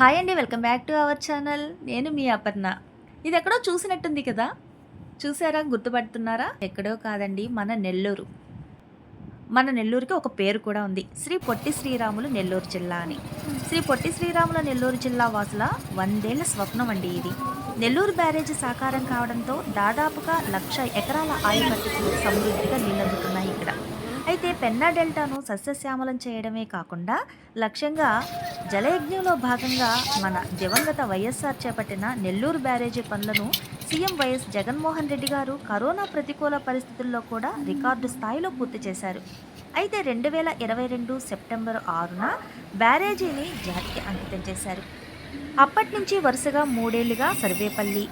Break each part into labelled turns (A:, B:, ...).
A: Hi అండి welcome back to our channel. నేను మీ అపర్ణ. ఇది ఎక్కడో చూసినట్టుంది కదా? చూసారా? గుర్తుపడుతున్నారా? ఎక్కడో కాదండి మన నెల్లూరు. మన నెల్లూరుకి ఒక పేరు కూడా ఉంది. శ్రీ పొట్టి శ్రీరాములు నెల్లూరు జిల్లా అని. శ్రీ పొట్టి శ్రీరాముల నెల్లూరు జిల్లా వాసుల వందేళ్ళ స్వప్నం అండి ఇది. నెల్లూరు బ్యారేజ్ సాకారం కావడంతో దాదాపుగా లక్ష ఎకరాల ఆయకట్టుకు సమృద్ధిగా నీళ్ళందుతున్నాయి ఇక్కడ. అయితే పెన్నా డెల్టాను సస్యశ్యామలం చేయడమే కాకుండా లక్ష్యంగా జలయజ్ఞంలో భాగంగా మన దివంగత వైఎస్ఆర్ చేపట్టిన నెల్లూరు బ్యారేజీ పనులను సీఎం వైఎస్ జగన్మోహన్ రెడ్డి గారు కరోనా ప్రతికూల పరిస్థితుల్లో కూడా రికార్డు స్థాయిలో పూర్తి చేశారు. అయితే రెండు వేల ఇరవై రెండు సెప్టెంబర్ ఆరున బ్యారేజీని జాతికి అంకితం చేశారు. అప్పటి నుంచి వరుసగా మూడేళ్ళుగా సర్వేపల్లి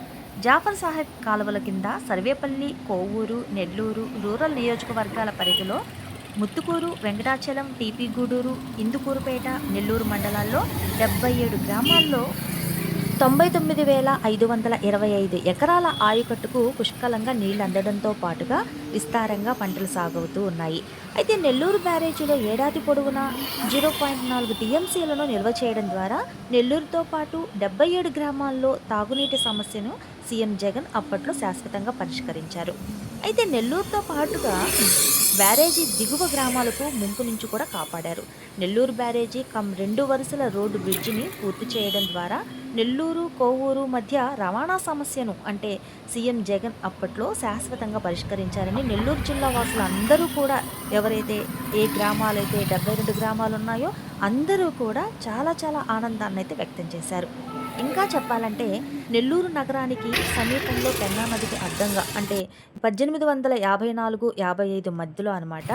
A: జాఫర్ సాహెబ్ కాలువల కింద సర్వేపల్లి కోవూరు నెల్లూరు రూరల్ నియోజకవర్గాల పరిధిలో ముత్తుకూరు వెంకటాచలం టీపీ గూడూరు ఇందుకూరుపేట నెల్లూరు మండలాల్లో డెబ్బై ఏడు గ్రామాల్లో తొంభై తొమ్మిది వేల ఐదు వందల ఇరవై ఐదు ఎకరాల ఆయుకట్టుకు పుష్కలంగా నీళ్ళు అందడంతో పాటుగా విస్తారంగా పంటలు సాగవుతూ ఉన్నాయి. అయితే నెల్లూరు బ్యారేజీలో ఏడాది పొడవునా జీరో పాయింట్ నాలుగు టీఎంసీలను నిల్వ చేయడం ద్వారా నెల్లూరుతో పాటు డెబ్బై ఏడు గ్రామాల్లో తాగునీటి సమస్యను సీఎం జగన్ అప్పట్లో శాశ్వతంగా పరిష్కరించారు. అయితే నెల్లూరుతో పాటుగా బ్యారేజీ దిగువ గ్రామాలకు ముంపు నుంచి కూడా కాపాడారు. నెల్లూరు బ్యారేజీ కమ్ రెండు వరుసల రోడ్డు బ్రిడ్జిని పూర్తి చేయడం ద్వారా నెల్లూరు కోవూరు మధ్య రవాణా సమస్యను అంటే సీఎం జగన్ అప్పట్లో శాశ్వతంగా పరిష్కరించారని నెల్లూరు జిల్లా వాసులు అందరూ కూడా ఎవరైతే ఏ గ్రామాలైతే డెబ్బై రెండు గ్రామాలు ఉన్నాయో అందరూ కూడా చాలా చాలా ఆనందాన్ని అయితే వ్యక్తం చేశారు. ఇంకా చెప్పాలంటే నెల్లూరు నగరానికి సమీపంలో పెన్నా నదికి అడ్డంగా అంటే పద్దెనిమిది వందల యాభై నాలుగు యాభై ఐదు మధ్యలో అనమాట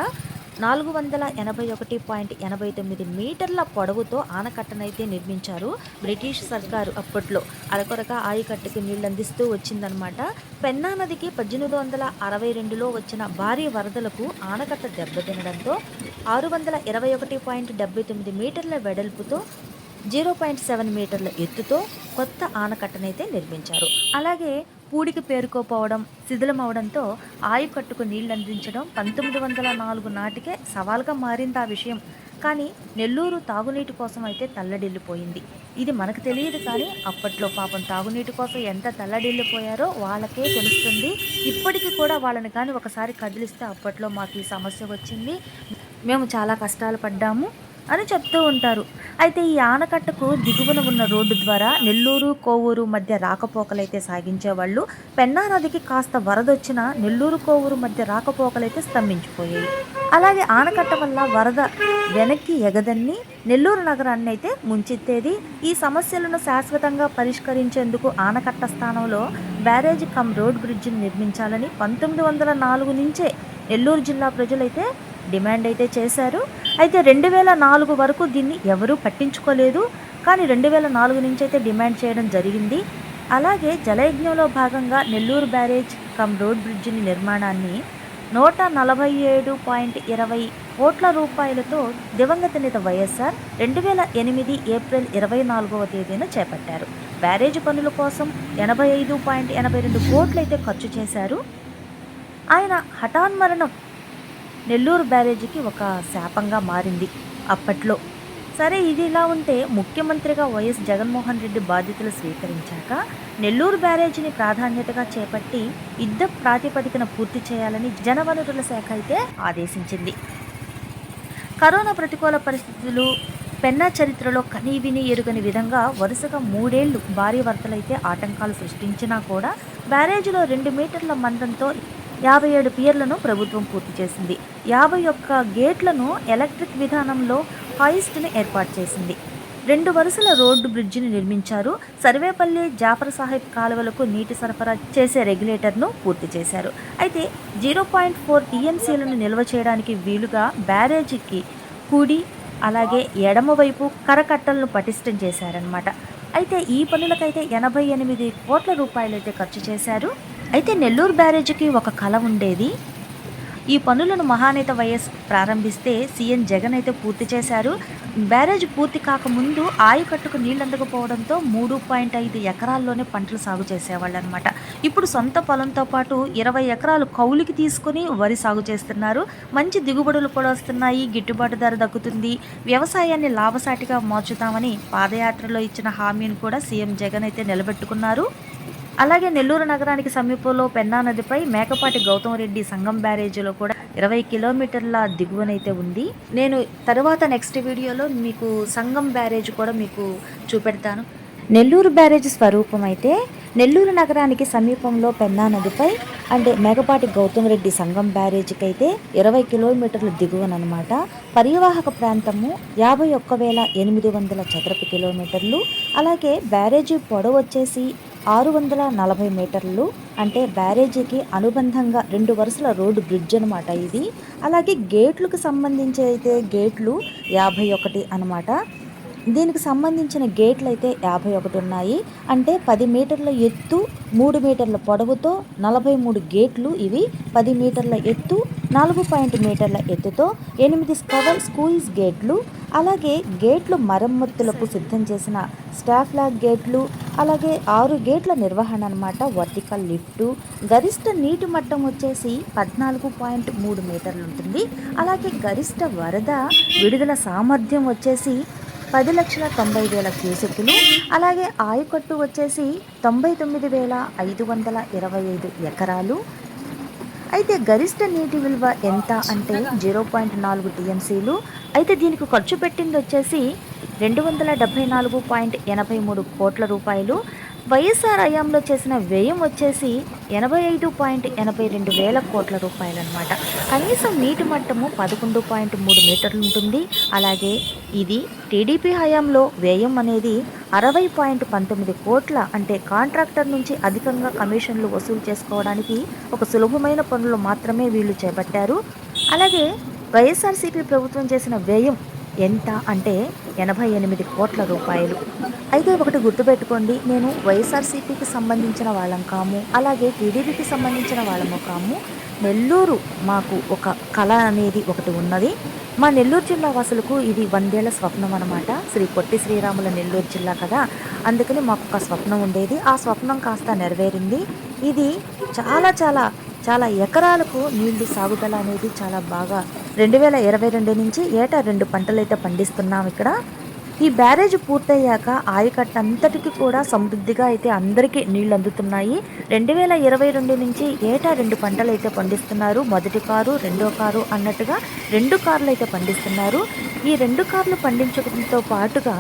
A: నాలుగు వందల ఎనభై ఒకటి పాయింట్ ఎనభై తొమ్మిది మీటర్ల పొడవుతో ఆనకట్టనైతే నిర్మించారు బ్రిటిష్ సర్కారు అప్పట్లో. అరకొరక ఆయకట్టుకు నీళ్ళు అందిస్తూ వచ్చిందనమాట పెన్నా నదికి పద్దెనిమిది వందల అరవై రెండులో వచ్చిన భారీ వరదలకు ఆనకట్ట దెబ్బతినడంతో ఆరు వందల ఇరవై ఒకటి పాయింట్ డెబ్బై తొమ్మిది మీటర్ల వెడల్పుతో జీరో పాయింట్ సెవెన్ మీటర్ల ఎత్తుతో కొత్త ఆనకట్టనైతే నిర్మించారు. అలాగే పూడికి పేరుకోపోవడం శిథిలమవడంతో ఆయుకట్టుకు నీళ్ళు అందించడం పంతొమ్మిది వందల నాలుగు నాటికే సవాల్గా మారింది ఆ విషయం. కానీ నెల్లూరు తాగునీటి కోసం అయితే తల్లడిల్లిపోయింది. ఇది మనకు తెలియదు కానీ అప్పట్లో పాపం తాగునీటి కోసం ఎంత తల్లడిల్లిపోయారో వాళ్ళకే తెలుస్తుంది. ఇప్పటికీ కూడా వాళ్ళని కానీ ఒకసారి కదిలిస్తే అప్పట్లో మాకు ఈ సమస్య వచ్చింది. మేము చాలా కష్టాలు పడ్డాము అని చెప్తూ ఉంటారు. అయితే ఈ ఆనకట్టకు దిగువన ఉన్న రోడ్డు ద్వారా నెల్లూరు కోవూరు మధ్య రాకపోకలైతే సాగించేవాళ్ళు పెన్నా నదికి కాస్త వరదొచ్చిన నెల్లూరు కోవూరు మధ్య రాకపోకలైతే స్తంభించిపోయాయి. అలాగే ఆనకట్ట వల్ల వరద వెనక్కి ఎగదన్ని నెల్లూరు నగరాన్ని అయితే ముంచెత్తేది ఈ సమస్యలను శాశ్వతంగా పరిష్కరించేందుకు ఆనకట్ట స్థానంలో బ్యారేజ్ కమ్ రోడ్ బ్రిడ్జిని నిర్మించాలని పంతొమ్మిది వందల నాలుగు నుంచే నెల్లూరు జిల్లా ప్రజలైతే డిమాండ్ అయితే చేశారు. అయితే రెండు వేల నాలుగు వరకు దీన్ని ఎవరూ పట్టించుకోలేదు. కానీ రెండు వేల నాలుగు నుంచి అయితే డిమాండ్ చేయడం జరిగింది. అలాగే జలయజ్ఞంలో భాగంగా నెల్లూరు బ్యారేజ్ కమ్ రోడ్ బ్రిడ్జిని నిర్మాణాన్ని నూట నలభై ఏడు పాయింట్ ఇరవై కోట్ల రూపాయలతో దివంగత నేత వైఎస్ఆర్ రెండు వేల ఎనిమిది ఏప్రిల్ ఇరవై నాలుగవ తేదీన చేపట్టారు. బ్యారేజ్ పనుల కోసం ఎనభై ఐదు పాయింట్ ఎనభై రెండు కోట్లు అయితే ఖర్చు చేశారు. ఆయన హఠాన్మరణం నెల్లూరు బ్యారేజీకి ఒక శాపంగా మారింది అప్పట్లో. సరే ఇది ఇలా ఉంటే ముఖ్యమంత్రిగా వైఎస్ జగన్మోహన్ రెడ్డి బాధ్యతలు స్వీకరించాక నెల్లూరు బ్యారేజీని ప్రాధాన్యతగా చేపట్టి యుద్ధ ప్రాతిపదికన పూర్తి చేయాలని జనవనరుల శాఖ అయితే ఆదేశించింది. కరోనా ప్రతికూల పరిస్థితులు పెన్నా చరిత్రలో కనీవిని ఎరుగని విధంగా వరుసగా మూడేళ్ళు భారీ వరదలైతే ఆటంకాలు సృష్టించినా కూడా బ్యారేజీలో రెండు మీటర్ల మందంతో యాభై ఏడు పియర్లను ప్రభుత్వం పూర్తి చేసింది. యాభై ఒక్క గేట్లను ఎలక్ట్రిక్ విధానంలో హాయిస్ట్ని ఏర్పాటు చేసింది. రెండు వరుసల రోడ్డు బ్రిడ్జిని నిర్మించారు. సర్వేపల్లి జాఫర్ సాహెబ్ కాలువలకు నీటి సరఫరా చేసే రెగ్యులేటర్ను పూర్తి చేశారు. అయితే జీరో పాయింట్ ఫోర్ టీఎంసీలను నిల్వ చేయడానికి వీలుగా బ్యారేజీకి కుడి అలాగే ఎడమవైపు కరకట్టలను పటిష్టం చేశారనమాట అయితే ఈ పనులకైతే ఎనభై ఎనిమిది కోట్ల రూపాయలైతే ఖర్చు చేశారు. అయితే నెల్లూరు బ్యారేజీకి ఒక కళ ఉండేది. ఈ పనులను మహానేత వైఎస్ ప్రారంభిస్తే సీఎం జగన్ అయితే పూర్తి చేశారు. బ్యారేజ్ పూర్తి కాకముందు ఆయకట్టుకు నీళ్ళు అందకపోవడంతో మూడు పాయింట్ ఐదు ఎకరాల్లోనే పంటలు సాగు చేసేవాళ్ళు అనమాట ఇప్పుడు సొంత పొలంతో పాటు ఇరవై ఎకరాలు కౌలుకి తీసుకుని వరి సాగు చేస్తున్నారు. మంచి దిగుబడులు కూడా వస్తున్నాయి. గిట్టుబాటు ధర దక్కుతుంది. వ్యవసాయాన్ని లాభసాటిగా మార్చుతామని పాదయాత్రలో ఇచ్చిన హామీని కూడా సీఎం జగన్ అయితే నిలబెట్టుకున్నారు. అలాగే నెల్లూరు నగరానికి సమీపంలో పెన్నా నదిపై మేకపాటి గౌతమ్ రెడ్డి సంగం బ్యారేజీలో కూడా ఇరవై కిలోమీటర్ల దిగువనైతే ఉంది. నేను తర్వాత నెక్స్ట్ వీడియోలో మీకు సంగం బ్యారేజ్ కూడా మీకు చూపెడతాను. నెల్లూరు బ్యారేజ్ స్వరూపం అయితే నెల్లూరు నగరానికి సమీపంలో పెన్నా నదిపై అంటే మేకపాటి గౌతమ్ రెడ్డి సంగం బ్యారేజీకి అయితే ఇరవై కిలోమీటర్ల దిగువనమాట పరివాహక ప్రాంతము యాభై ఒక్క వేల ఎనిమిది వందల చదరపు కిలోమీటర్లు. అలాగే బ్యారేజీ పొడవు వచ్చేసి ఆరు వందల నలభై మీటర్లు అంటే బ్యారేజీకి అనుబంధంగా రెండు వరుసల రోడ్డు బ్రిడ్జ్ అనమాట ఇది. అలాగే గేట్లకు సంబంధించి అయితే గేట్లు యాభై ఒకటి అనమాట దీనికి సంబంధించిన గేట్లు అయితే యాభై ఒకటి ఉన్నాయి. అంటే పది మీటర్ల ఎత్తు మూడు మీటర్ల పొడవుతో నలభై మూడు గేట్లు ఇవి. పది మీటర్ల ఎత్తు నాలుగు పాయింట్ మీటర్ల ఎత్తుతో ఎనిమిది స్కవర్ స్కూల్స్ గేట్లు. అలాగే గేట్లు మరమ్మతులకు సిద్ధం చేసిన స్టాఫ్ లాగ్ గేట్లు. అలాగే ఆరు గేట్ల నిర్వహణ అనమాట వర్టికల్ లిఫ్టు. గరిష్ట నీటి మట్టం వచ్చేసి పద్నాలుగు పాయింట్ మూడు మీటర్లు ఉంటుంది. అలాగే గరిష్ట వరద విడుదల సామర్థ్యం వచ్చేసి పది లక్షల తొంభై వేల క్యూసెక్కులు అలాగే ఆయకట్టు వచ్చేసి తొంభై తొమ్మిది వేల ఐదు వందల ఇరవై ఐదు ఎకరాలు. అయితే గరిష్ట నీటి విలువ ఎంత అంటే జీరో పాయింట్ నాలుగు టీఎంసీలు. అయితే దీనికి ఖర్చు పెట్టింది వచ్చేసి రెండు వందల డెబ్బై నాలుగు పాయింట్ ఎనభై మూడు కోట్ల రూపాయలు. వైఎస్ఆర్ హయాంలో చేసిన వ్యయం వచ్చేసి ఎనభై ఐదు పాయింట్ ఎనభై రెండు వేల కోట్ల రూపాయలు అనమాట కనీసం నీటి మట్టము పదకొండు పాయింట్ మూడు మీటర్లు ఉంటుంది. అలాగే ఇది టీడీపీ హయాంలో వ్యయం అనేది అరవై పాయింట్ పంతొమ్మిది కోట్ల అంటే కాంట్రాక్టర్ నుంచి అధికంగా కమిషన్లు వసూలు చేసుకోవడానికి ఒక సులభమైన పనులు మాత్రమే వీళ్ళు చేపట్టారు. అలాగే వైఎస్ఆర్సీపీ ప్రభుత్వం చేసిన వ్యయం ఎంత అంటే ఎనభై ఎనిమిది కోట్ల రూపాయలు. అయితే ఒకటి గుర్తుపెట్టుకోండి నేను వైఎస్ఆర్సీపీకి సంబంధించిన వాళ్ళం కాము అలాగే టీడీపీకి సంబంధించిన వాళ్ళము కాము. నెల్లూరు మాకు ఒక కళ అనేది ఒకటి ఉన్నది. మా నెల్లూరు జిల్లా వాసులకు ఇది వందేళ్ళ స్వప్నం అనమాట శ్రీ పొట్టి శ్రీరాముల నెల్లూరు జిల్లా కదా. అందుకని మాకు ఒక స్వప్నం ఉండేది. ఆ స్వప్నం కాస్త నెరవేరింది. ఇది చాలా చాలా చాలా ఎకరాలకు నీళ్ళు సాగుదల అనేది చాలా బాగా రెండు వేల ఇరవై రెండు నుంచి ఏటా రెండు పంటలైతే పండిస్తున్నాం ఇక్కడ. ఈ బ్యారేజ్ పూర్తయ్యాక ఆయకట్ట అంతటికి కూడా సమృద్ధిగా అయితే అందరికీ నీళ్ళు అందుతున్నాయి. రెండు వేల ఇరవై రెండు నుంచి ఏటా రెండు పంటలు అయితే పండిస్తున్నారు. మొదటి కారు రెండో కారు అన్నట్టుగా రెండు కార్లు అయితే పండిస్తున్నారు. ఈ రెండు కార్లు పండించడంతో పాటుగా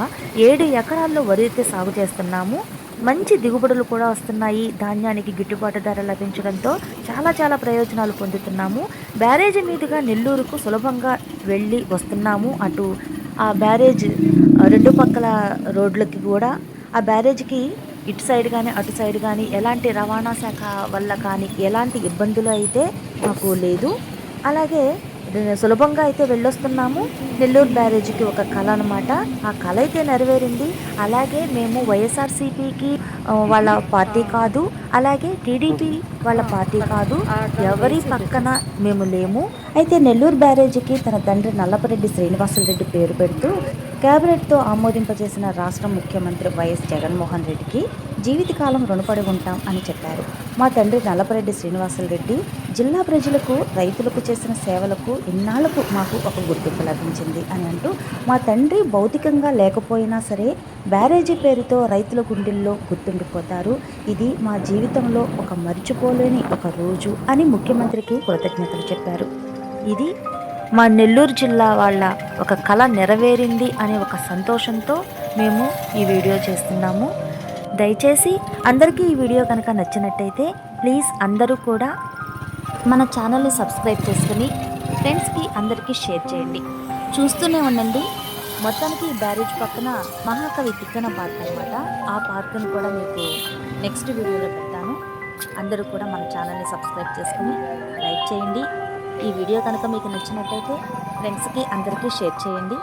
A: ఏడు ఎకరాల్లో వరి అయితే సాగు చేస్తున్నాము. మంచి దిగుబడులు కూడా వస్తున్నాయి. ధాన్యానికి గిట్టుబాటు ధర లభించడంతో చాలా చాలా ప్రయోజనాలు పొందుతున్నాము. బ్యారేజ్ మీదుగా నెల్లూరుకు సులభంగా వెళ్ళి వస్తున్నాము. అటు ఆ బ్యారేజ్ రెండు పక్కల రోడ్లకి కూడా ఆ బ్యారేజ్కి ఇటు సైడ్ కానీ అటు సైడ్ కానీ ఎలాంటి రవాణా శాఖ వల్ల కానీ ఎలాంటి ఇబ్బందులు అయితే మాకు లేదు. అలాగే సులభంగా అయితే వెళ్ళొస్తున్నాము. నెల్లూరు బ్యారేజీకి ఒక కళ అనమాట ఆ కళ అయితే నెరవేరింది. అలాగే మేము వైఎస్ఆర్సీపీకి వాళ్ళ పార్టీ కాదు అలాగే టీడీపీ వాళ్ళ పార్టీ కాదు ఎవరి పక్కన మేము లేము. అయితే నెల్లూరు బ్యారేజీకి తన తండ్రి నల్లపరెడ్డి శ్రీనివాసులరెడ్డి పేరు పెడుతూ కేబినెట్తో ఆమోదింపజేసిన రాష్ట్ర ముఖ్యమంత్రి వైఎస్ జగన్మోహన్ రెడ్డికి జీవితకాలం రుణపడి ఉంటాం అని చెప్పారు. మా తండ్రి నల్లపరెడ్డి శ్రీనివాసరెడ్డి జిల్లా ప్రజలకు రైతులకు చేసిన సేవలకు ఇన్నాళ్ళకు మాకు ఒక గుర్తింపు లభించింది అని అంటూ మా తండ్రి భౌతికంగా లేకపోయినా సరే బ్యారేజీ పేరుతో రైతుల గుండెల్లో గుర్తుండిపోతారు. ఇది మా జీవితంలో ఒక మర్చిపోలేని ఒక రోజు అని ముఖ్యమంత్రికి కృతజ్ఞతలు చెప్పారు. ఇది మా నెల్లూరు జిల్లా వాళ్ళ ఒక కళ నెరవేరింది అనే ఒక సంతోషంతో మేము ఈ వీడియో చేస్తున్నాము. దయచేసి అందరికీ ఈ వీడియో కనుక నచ్చినట్టయితే ప్లీజ్ అందరూ కూడా మన ఛానల్ని సబ్స్క్రైబ్ చేసుకుని ఫ్రెండ్స్కి అందరికీ షేర్ చేయండి. చూస్తూనే ఉండండి. మొత్తానికి ఈ బ్యారేజ్ పక్కన మహాకవి తిక్కన పార్క్ అనమాట ఆ పార్క్ని కూడా మీకు నెక్స్ట్ వీడియోలో పెడతాను. అందరూ కూడా మన ఛానల్ని సబ్స్క్రైబ్ చేసుకుని లైక్ చేయండి. ఈ వీడియో కనుక మీకు నచ్చినట్టయితే ఫ్రెండ్స్కి అందరికీ షేర్ చేయండి.